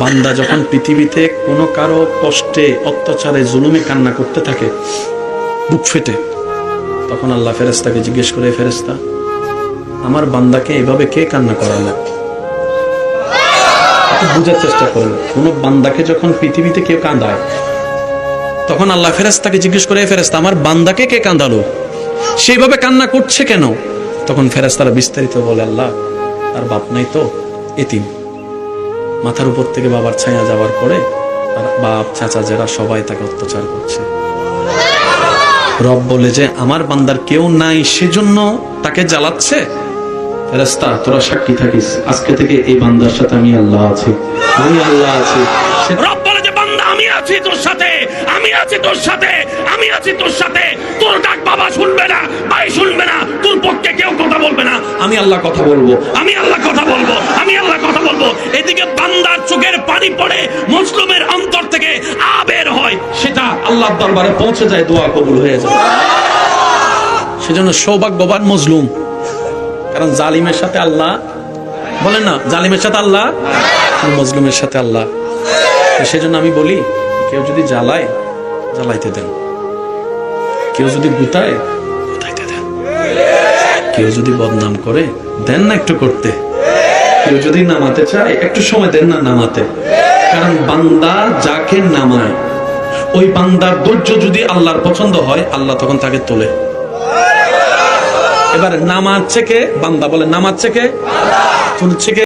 বান্দা যখন পৃথিবীতে কোনো কারও কষ্টে, অত্যাচারে, জুলুমে কান্না করতে থাকে, বুক ফেটে, তখন আল্লাহ ফেরেস্তাকে জিজ্ঞেস করে ফেরেস্তা আমার বান্দাকে এভাবে কে কান্না করালো? বুঝার চেষ্টা করেন। কোন বান্দাকে যখন পৃথিবীতে কেউ কাঁদায়, তখন আল্লাহ ফেরেস্তাকে জিজ্ঞেস করে ফেরেস্তা আমার বান্দাকে কে কাঁদালো? সেইভাবে কান্না করছে কেন? তখন ফেরেস্তারা বিস্তারিত বলে, আল্লাহ আর বাপ নাই তো, এতিম। মাথার উপর থেকে বাবার ছায়া যাওয়ার পরে আর বাপ, চাচা যারা সবাই তাকে অত্যাচার করছে। রব বলে যে, আমার বান্দার কেউ নাই, সেজন্য তাকে জ্বালাচ্ছে? ফেরেস্তা তোরা সাক্ষী থাকিস। আজকে থেকে এই বান্দার সাথে আমি আল্লাহ আছি। আমি আল্লাহ আছি। রব বলে যে, বান্দা, আমি আছি তোর সাথে। আমি আছি তোর সাথে। আমি আছি তোর সাথে। তোর ডাক বাবা শুনবে না, ভাই শুনবে না। তোর পক্ষে কেউ কথা বলবে না। আমি আল্লাহ কথা বলব। আমি আল্লাহ কথা বলব আমি আল্লাহ এদিকে বান্দার চোখের পানি পড়ে মুসলিমের অন্তর থেকে আবের হয়। সেটা আল্লাহর দরবারে পৌঁছে যায়, দোয়া কবুল হয়ে যায়। সেজন্য সৌভাগ্যবান মজলুম। কারণ জালিমের সাথে আল্লাহ, বলেন না, জালিমের সাথে আল্লাহ মজলুমের সাথে আল্লাহ। সেজন্য আমি বলি, কেউ যদি জ্বালায়, জ্বালাইতে দেন। কেউ যদি গুতায়, গুতাইতে দেন। কেউ যদি বদনাম করে, দেন না একটু করতে। কেউ যদি নামাতে চায়, একটু সময় দেন না নামাতে। কারণ বান্দা যাকে নামায়, ওই বান্দার ধৈর্য যদি আল্লাহর পছন্দ হয়, আল্লাহ তখন তাকে তোলে। এবার নামাচ্ছে কে বান্দা বলে নামাচ্ছে কে তুলছে কে?